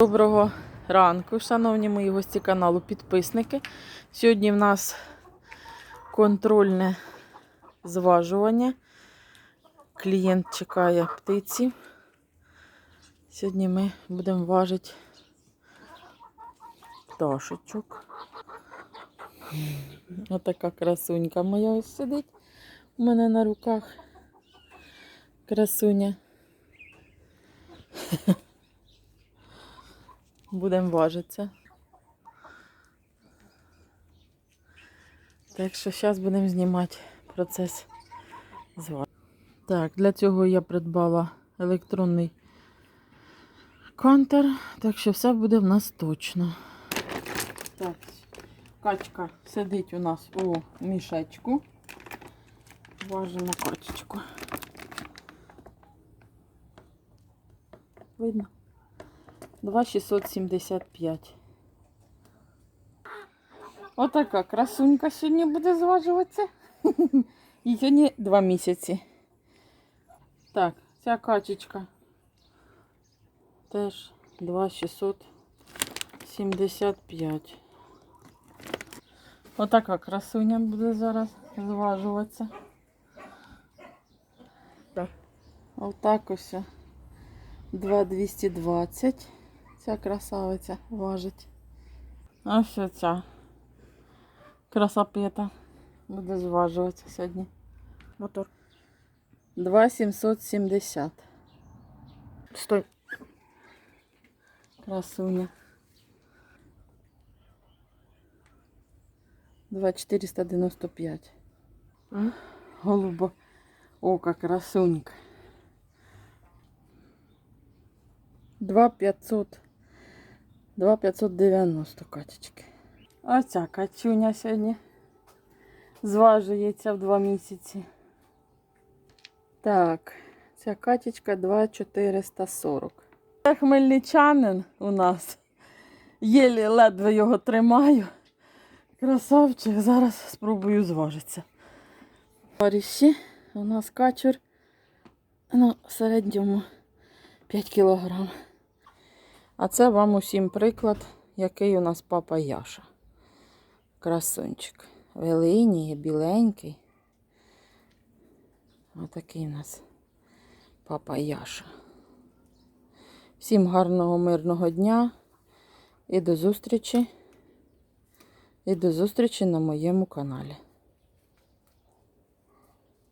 Доброго ранку, шановні мої гості каналу, підписники. Сьогодні в нас контрольне зважування. Клієнт чекає птиці. Сьогодні ми будемо важити пташечок. Отака красунька моя ось сидить у мене на руках. Красуня. Будемо важитися. Так що зараз будемо знімати процес зваження. Так, для цього я придбала електронний кантер, так що все буде в нас точно. Так, качка сидить у нас у мішечку. Важимо качечку. Видно? 2,675. Отака красунька сьогодні буде зважуватися. І сьогодні 2 місяці. Так, ця качечка теж 2,675. Отака красуня буде зараз зважуватися. Так. Отак ось. 2,220. Ця красавиця важить. А що ця красапета буде зважуватися сьогодні. Мотор. 2,770. Стой. Красуня. 2,495. М? Голубо. Ока красунька. 2,500. 2,590 качечки. Оця качуня сьогодні зважується в 2 місяці. Так, ця качечка 2,440. Це хмельничанин у нас. Єлі ледве його тримаю. Красавчик, зараз спробую зважитися. Товариші, у нас качур ну, в середньому 5 кілограм. А це вам усім приклад, який у нас папа Яша. Красунчик. Велиній, біленький. Отакий у нас папа Яша. Всім гарного, мирного дня і до зустрічі. І до зустрічі на моєму каналі.